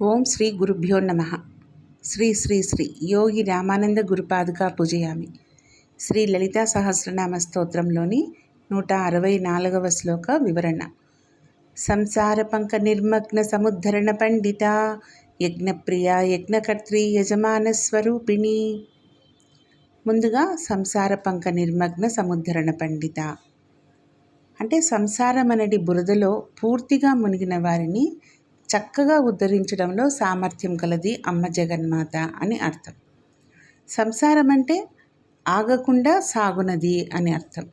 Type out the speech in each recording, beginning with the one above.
ఓం శ్రీ గురుభ్యో నమ. శ్రీ శ్రీ శ్రీ యోగి రామానంద గురుపాదుగా పూజయామి. శ్రీ లలితా సహస్రనామ స్తోత్రంలోని నూట అరవై నాలుగవ శ్లోక వివరణ. సంసార పంక నిర్మగ్న సముద్ధరణ పండిత యజ్ఞప్రియ యజ్ఞకర్త్రి యజమాన స్వరూపిణి. ముందుగా సంసార పంక నిర్మగ్న సముద్ధరణ పండిత. అంటే సంసారం అనేది బురదలో పూర్తిగా మునిగిన వారిని చక్కగా ఉద్ధరించడంలో సామర్థ్యం కలది అమ్మ జగన్మాత అని అర్థం. సంసారం అంటే ఆగకుండా సాగునది అని అర్థం.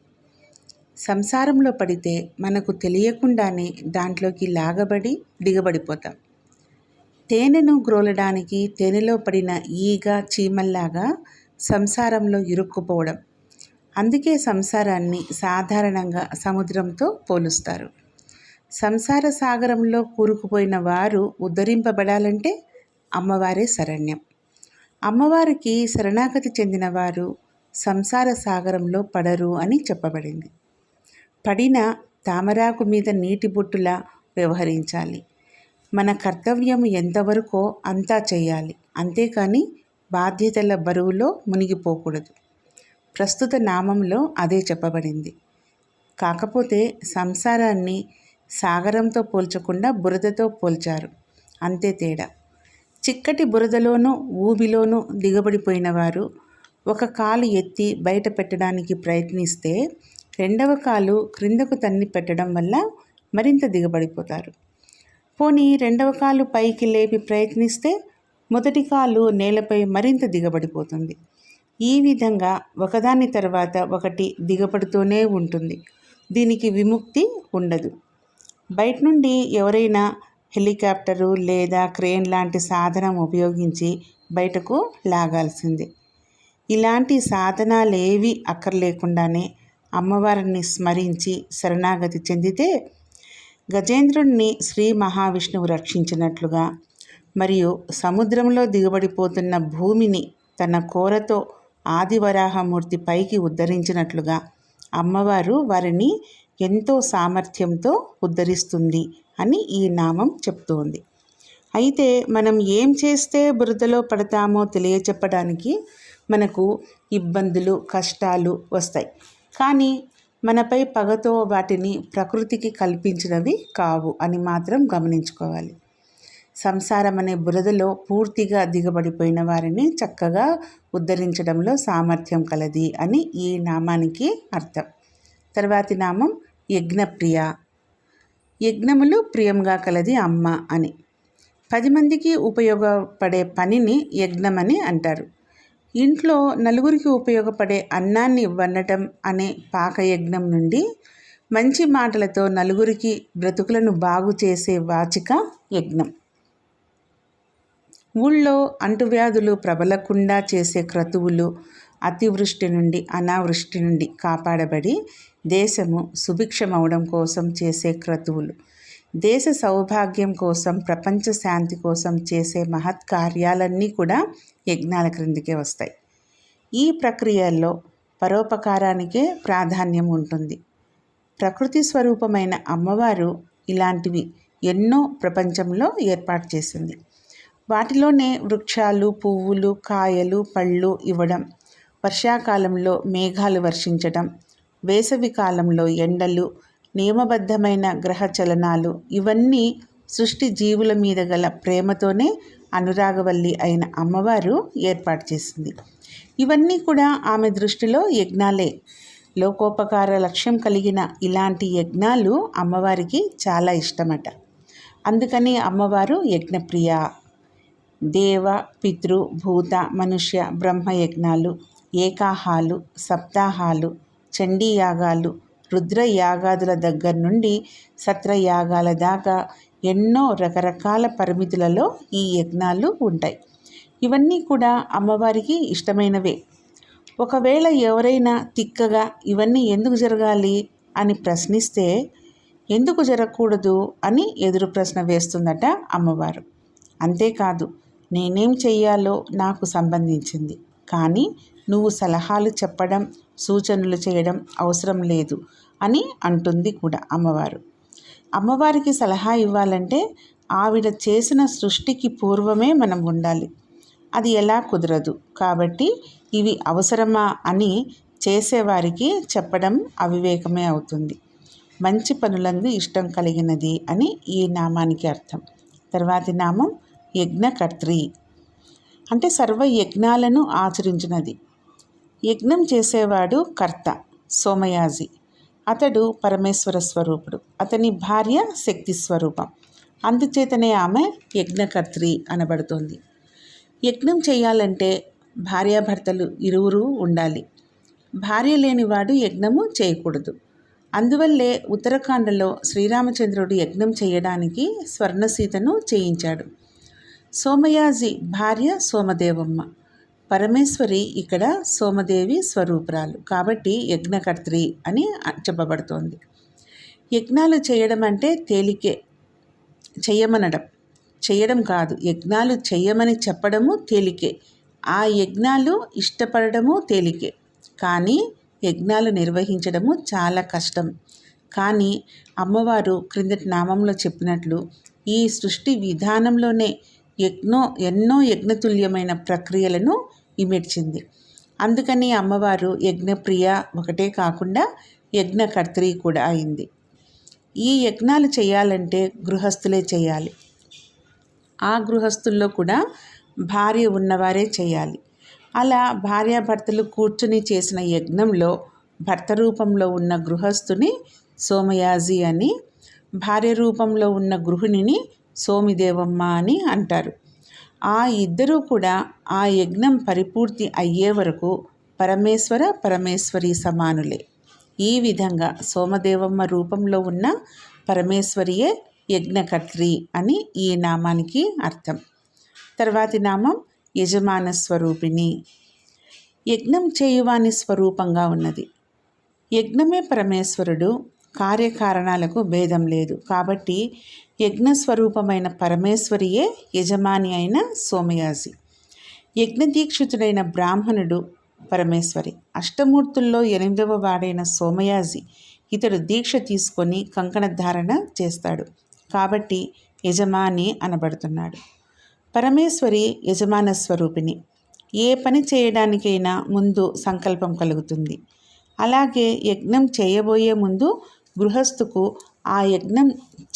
సంసారంలో పడితే మనకు తెలియకుండానే దాంట్లోకి లాగబడి దిగబడిపోతాం. తేనెను గ్రోలడానికి తేనెలో పడిన ఈగ చీమల్లాగా సంసారంలో ఇరుక్కుపోవడం. అందుకే సంసారాన్ని సాధారణంగా సముద్రంతో పోలుస్తారు. సంసార సాగరంలో కూరుకుపోయిన వారు ఉద్ధరింపబడాలంటే అమ్మవారే శరణ్యం. అమ్మవారికి శరణాగతి చెందిన వారు సంసార సాగరంలో పడరు అని చెప్పబడింది. పడిన తామరాకు మీద నీటి బొట్టులా వ్యవహరించాలి. మన కర్తవ్యం ఎంతవరకో అంతా చేయాలి. అంతేకాని బాధ్యతల బరువులో మునిగిపోకూడదు. ప్రస్తుత నామంలో అదే చెప్పబడింది. కాకపోతే సంసారాన్ని సాగరంతో పోల్చకుండా బురదతో పోల్చారు. అంతే తేడా. చిక్కటి బురదలోనూ ఊబిలోనూ దిగబడిపోయిన వారు ఒక కాలు ఎత్తి బయట పెట్టడానికి ప్రయత్నిస్తే రెండవ కాలు క్రిందకు తన్ని పెట్టడం వల్ల మరింత దిగబడిపోతారు. పోనీ రెండవ కాలు పైకి లేపి ప్రయత్నిస్తే మొదటి కాలు నేలపై మరింత దిగబడిపోతుంది. ఈ విధంగా ఒకదాని తర్వాత ఒకటి దిగబడుతూనే ఉంటుంది. దీనికి విముక్తి ఉండదు. బయట నుండి ఎవరైనా హెలికాప్టరు లేదా క్రేన్ లాంటి సాధనం ఉపయోగించి బయటకు లాగాల్సిందే. ఇలాంటి సాధనాలేవి అక్కర్లేకుండానే అమ్మవారిని స్మరించి శరణాగతి చెందితే గజేంద్రుణ్ణి శ్రీ మహావిష్ణువు రక్షించినట్లుగా మరియు సముద్రంలో దిగబడిపోతున్న భూమిని తన కోరతో ఆదివరాహమూర్తి పైకి ఉద్ధరించినట్లుగా అమ్మవారు వారిని ఎంతో సామర్థ్యంతో ఉద్ధరిస్తుంది అని ఈ నామం చెప్తోంది. అయితే మనం ఏం చేస్తే బురదలో పడతామో తెలియచెప్పడానికి మనకు ఇబ్బందులు కష్టాలు వస్తాయి. కానీ మనపై పగతో వాటిని ప్రకృతికి కల్పించినవి కావు అని మాత్రం గమనించుకోవాలి. సంసారం అనే బురదలో పూర్తిగా దిగబడిపోయిన వారిని చక్కగా ఉద్ధరించడంలో సామర్థ్యం కలది అని ఈ నామానికి అర్థం. తర్వాతి నామం యజ్ఞప్రియ. యజ్ఞములు ప్రియంగా కలది అమ్మ అని. పది మందికి ఉపయోగపడే పనిని యజ్ఞమని అంటారు. ఇంట్లో నలుగురికి ఉపయోగపడే అన్నాన్ని వండటం అనే పాకయజ్ఞం నుండి మంచి మాటలతో నలుగురికి బ్రతుకులను బాగు చేసే వాచిక యజ్ఞం. ఊళ్ళో అంటువ్యాధులు ప్రబలకుండా చేసే క్రతువులు అతివృష్టి నుండి అనావృష్టి నుండి కాపాడబడి దేశము సుభిక్షమవడం కోసం చేసే క్రతువులు. దేశ సౌభాగ్యం కోసం ప్రపంచ శాంతి కోసం చేసే మహత్ కార్యాలన్నీ కూడా యజ్ఞాల క్రిందికే వస్తాయి. ఈ ప్రక్రియల్లో పరోపకారానికే ప్రాధాన్యం ఉంటుంది. ప్రకృతి స్వరూపమైన అమ్మవారు ఇలాంటివి ఎన్నో ప్రపంచంలో ఏర్పాటు చేసింది. వాటిలోనే వృక్షాలు పువ్వులు కాయలు పళ్ళు ఇవ్వడం వర్షాకాలంలో మేఘాలు వర్షించటం వేసవి కాలంలో ఎండలు నియమబద్ధమైన గ్రహ చలనాలు ఇవన్నీ సృష్టి జీవుల మీద గల ప్రేమతోనే అనురాగవల్లి అయిన అమ్మవారు ఏర్పాటు చేసింది. ఇవన్నీ కూడా ఆమె దృష్టిలో యజ్ఞాలే. లోకోపకార లక్ష్యం కలిగిన ఇలాంటి యజ్ఞాలు అమ్మవారికి చాలా ఇష్టమట. అందుకని అమ్మవారు యజ్ఞప్రియ దేవ పితృ భూత మనుష్య బ్రహ్మ యజ్ఞాలు ఏకాహాలు సప్తాహాలు చండీయాగాలు రుద్రయాగాదుల దగ్గర నుండి సత్రయాగాల దాకా ఎన్నో రకరకాల పరిమితులలో ఈ యజ్ఞాలు ఉంటాయి. ఇవన్నీ కూడా అమ్మవారికి ఇష్టమైనవే. ఒకవేళ ఎవరైనా తిక్కగా ఇవన్నీ ఎందుకు జరగాలి అని ప్రశ్నిస్తే ఎందుకు జరగకూడదు అని ఎదురు ప్రశ్న వేస్తుందట అమ్మవారు. అంతేకాదు నేనేం చెయ్యాలో నాకు సంబంధించింది. కానీ నువ్వు సలహాలు చెప్పడం సూచనలు చేయడం అవసరం లేదు అని అంటుంది కూడా అమ్మవారు. అమ్మవారికి సలహా ఇవ్వాలంటే ఆవిడ చేసిన సృష్టికి పూర్వమే మనం ఉండాలి. అది ఎలా కుదరదు? కాబట్టి ఇవి అవసరమా అని చేసేవారికి చెప్పడం అవివేకమే అవుతుంది. మంచి పనులందు ఇష్టం కలిగినది అని ఈ నామానికి అర్థం. తర్వాతి నామం యజ్ఞకర్త్రి. అంటే సర్వ యజ్ఞాలను ఆచరించినది. యజ్ఞం చేసేవాడు కర్త సోమయాజి. అతడు పరమేశ్వర స్వరూపుడు. అతని భార్య శక్తి స్వరూపం. అందుచేతనే ఆమె యజ్ఞకర్త్రి అనబడుతోంది. యజ్ఞం చేయాలంటే భార్యాభర్తలు ఇరువురు ఉండాలి. భార్య లేనివాడు యజ్ఞము చేయకూడదు. అందువల్లే ఉత్తరాఖండలో శ్రీరామచంద్రుడు యజ్ఞం చేయడానికి స్వర్ణసీతను చేయించాడు. సోమయాజి భార్య సోమదేవమ్మ. పరమేశ్వరి ఇక్కడ సోమదేవి స్వరూపురాలు. కాబట్టి యజ్ఞకర్త్రి అని చెప్పబడుతోంది. యజ్ఞాలు చేయడం అంటే తేలికే. చెయ్యమనడం. చేయడం కాదు. యజ్ఞాలు చెయ్యమని చెప్పడము తేలికే. ఆ యజ్ఞాలు ఇష్టపడము తేలికే. కానీ యజ్ఞాలు నిర్వహించడము చాలా కష్టం. కానీ అమ్మవారు క్రిందటి నామంలో చెప్పినట్లు ఈ సృష్టి విధానంలోనే యజ్ఞో ఎన్నో యజ్ఞతుల్యమైన ప్రక్రియలను ఇమిడ్చింది. అందుకని అమ్మవారు యజ్ఞప్రియ ఒకటే కాకుండా యజ్ఞకర్త్రి కూడా అయింది. ఈ యజ్ఞాలు చేయాలంటే గృహస్థులే చేయాలి. ఆ గృహస్థుల్లో కూడా భార్య ఉన్నవారే చేయాలి. అలా భార్యాభర్తలు కూర్చుని చేసిన యజ్ఞంలో భర్త రూపంలో ఉన్న గృహస్థుని సోమయాజి అని భార్య రూపంలో ఉన్న గృహిణిని సోమిదేవమ్మ అని అంటారు. ఆ ఇద్దరూ కూడా ఆ యజ్ఞం పరిపూర్తి అయ్యే వరకు పరమేశ్వర పరమేశ్వరి సమానులే. ఈ విధంగా సోమదేవమ్మ రూపంలో ఉన్న పరమేశ్వరియే యజ్ఞకర్త్రి అని ఈ నామానికి అర్థం. తర్వాతి నామం యజమాన స్వరూపిణి. యజ్ఞం చేయువాని స్వరూపంగా ఉన్నది. యజ్ఞమే పరమేశ్వరుడు కార్యకారణాలకు భేదం లేదు. కాబట్టి యజ్ఞస్వరూపమైన పరమేశ్వరియే యజమాని అయిన సోమయాజి. యజ్ఞదీక్షితుడైన బ్రాహ్మణుడు పరమేశ్వరి. అష్టమూర్తుల్లో ఎనిమిదవ వాడైన సోమయాజి ఇతడు దీక్ష తీసుకొని కంకణ ధారణ చేస్తాడు. కాబట్టి యజమాని అనబడుతున్నాడు. పరమేశ్వరి యజమాన స్వరూపిణి. ఏ పని చేయడానికైనా ముందు సంకల్పం కలుగుతుంది. అలాగే యజ్ఞం చేయబోయే ముందు గృహస్థుకు ఆ యజ్ఞం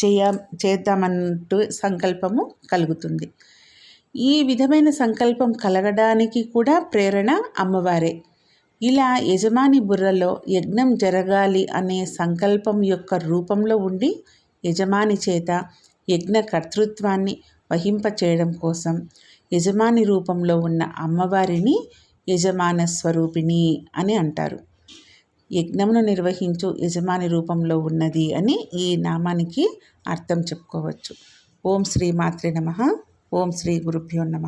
చేయ చేద్దామంటూ సంకల్పము కలుగుతుంది. ఈ విధమైన సంకల్పం కలగడానికి కూడా ప్రేరణ అమ్మవారే. ఇలా యజమాని బుర్రలో యజ్ఞం జరగాలి అనే సంకల్పం యొక్క రూపంలో ఉండి యజమాని చేత యజ్ఞ కర్తృత్వాన్ని వహింపచేయడం కోసం యజమాని రూపంలో ఉన్న అమ్మవారిని యజమాన స్వరూపిణి అని అంటారు. యజ్ఞమును నిర్వహించు యజమాని రూపంలో ఉన్నది అని ఈ నామానికి అర్థం చెప్పుకోవచ్చు. ఓం శ్రీ మాత్రే నమ. ఓం శ్రీ గురుభ్యో నమ.